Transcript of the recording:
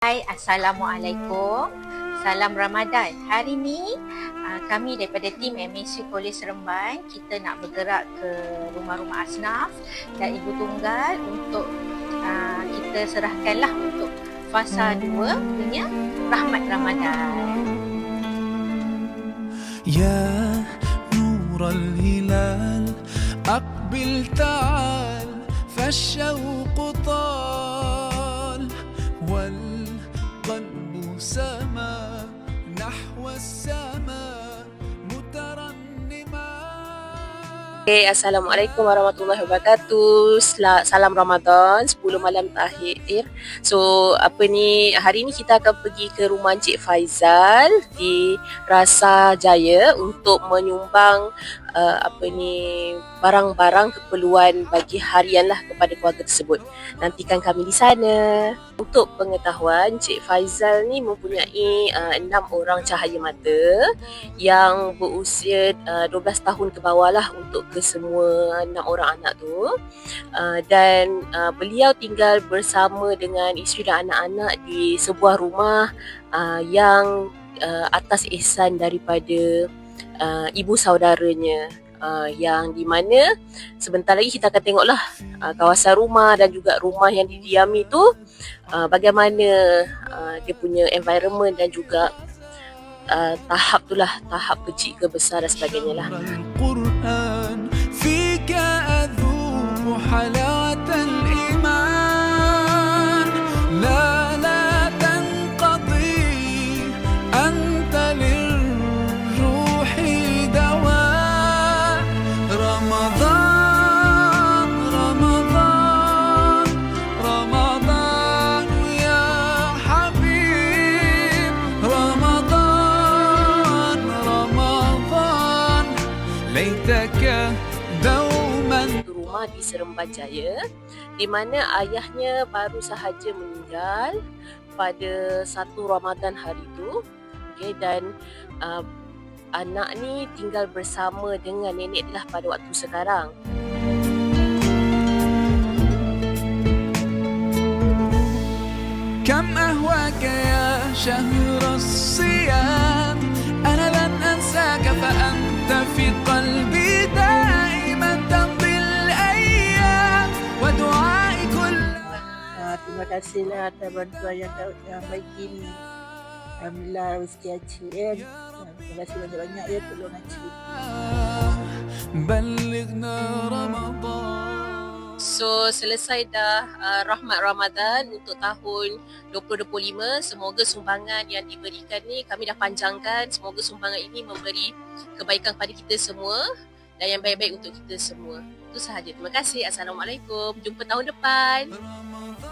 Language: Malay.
Hai, Assalamualaikum. Salam Ramadan. Hari ini ah, kami daripada tim MSU Polis Seremban kita nak bergerak ke rumah-rumah asnaf dan ibu tunggal untuk ah, kita serahkanlah untuk fasa 2 punya rahmat Ramadan. Ya nur al-hilal aqbil ta'al fashaw سما نحو السماء مترنما Okay, Assalamualaikum warahmatullahi wabarakatuh. Sel- Salam Ramadan, 10 malam terakhir. So, apa ni, hari ni kita akan pergi ke rumah Encik Faizal di Rasa Jaya untuk menyumbang uh, apa ni barang-barang keperluan bagi harian lah kepada keluarga tersebut. Nantikan kami di sana. Untuk pengetahuan, Encik Faizal ni mempunyai uh, enam orang cahaya mata yang berusia uh, 12 tahun ke bawah lah untuk ke semua enam orang anak tu uh, dan uh, beliau tinggal bersama dengan isteri dan anak-anak di sebuah rumah uh, yang uh, atas ihsan daripada uh, ibu saudaranya uh, yang di mana sebentar lagi kita akan tengoklah uh, kawasan rumah dan juga rumah yang didiami tu uh, bagaimana uh, dia punya environment dan juga uh, tahap tu lah tahap kecil ke besar dan sebagainya lah ليتك دوما satu rumah di Seremban Jaya di mana ayahnya baru sahaja meninggal pada satu Ramadan hari itu okay, dan uh, anak ni tinggal bersama dengan nenek lah pada waktu sekarang كم أهواك يا شهر الصيام أنا لن أنساك فأنت في Ha, terima kasihlah atas bantuan yang tak yang baik ini. Alhamdulillah rezeki Acik eh. Terima kasih banyak-banyak ya tolong Acik. Balighna Ramadan. So selesai dah uh, rahmat Ramadan untuk tahun 2025. Semoga sumbangan yang diberikan ni kami dah panjangkan. Semoga sumbangan ini memberi kebaikan kepada kita semua dan yang baik-baik untuk kita semua. Itu sahaja. Terima kasih. Assalamualaikum. Jumpa tahun depan. Ramadan.